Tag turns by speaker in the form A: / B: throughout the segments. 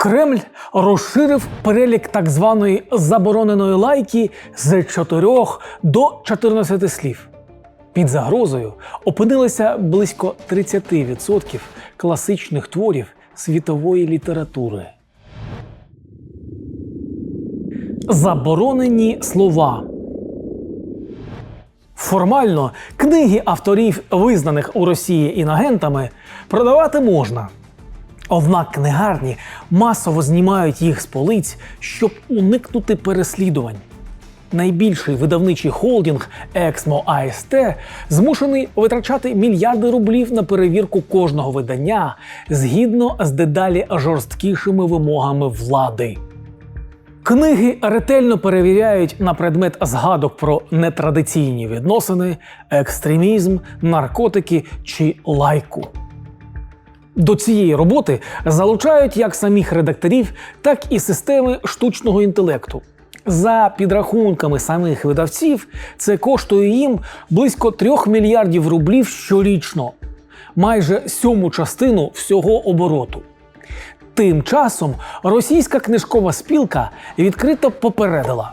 A: Кремль розширив перелік так званої забороненої лайки з 4 до 14 слів. Під загрозою опинилися близько 30% класичних творів світової літератури. Заборонені слова. Формально книги авторів, визнаних у Росії інагентами, продавати можна. Однак книгарні масово знімають їх з полиць, щоб уникнути переслідувань. Найбільший видавничий холдинг Exmo AST змушений витрачати мільярди рублів на перевірку кожного видання згідно з дедалі жорсткішими вимогами влади. Книги ретельно перевіряють на предмет згадок про нетрадиційні відносини, екстремізм, наркотики чи лайку. До цієї роботи залучають як самих редакторів, так і системи штучного інтелекту. За підрахунками самих видавців, це коштує їм близько 3 мільярдів рублів щорічно, майже сьому частину всього обороту. Тим часом російська книжкова спілка відкрито попередила.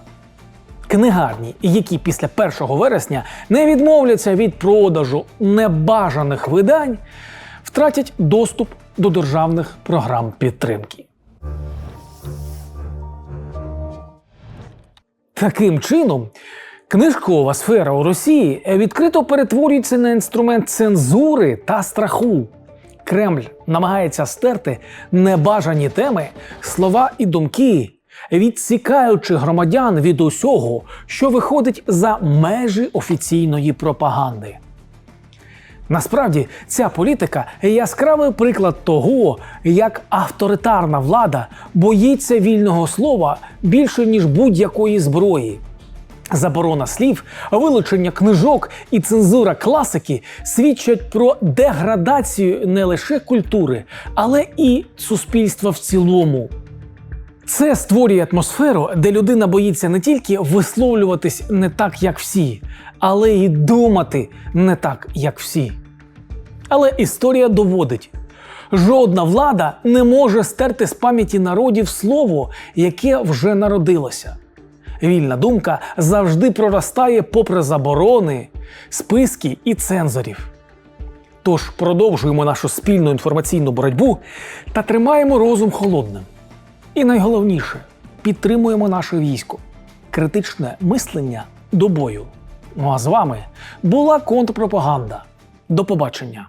A: Книгарні, які після 1 вересня не відмовляться від продажу небажаних видань, втратять доступ до державних програм підтримки. Таким чином, книжкова сфера у Росії відкрито перетворюється на інструмент цензури та страху. Кремль намагається стерти небажані теми, слова і думки, відсікаючи громадян від усього, що виходить за межі офіційної пропаганди. Насправді, ця політика яскравий приклад того, як авторитарна влада боїться вільного слова більше ніж будь-якої зброї. Заборона слів, вилучення книжок і цензура класики свідчать про деградацію не лише культури, але і суспільства в цілому. Це створює атмосферу, де людина боїться не тільки висловлюватись не так, як всі, але й думати не так, як всі. Але історія доводить, жодна влада не може стерти з пам'яті народів слово, яке вже народилося. Вільна думка завжди проростає попри заборони, списки і цензорів. Тож продовжуємо нашу спільну інформаційну боротьбу та тримаємо розум холодним. І найголовніше підтримуємо наше військо, критичне мислення до бою. Ну а з вами була контрпропаганда. До побачення!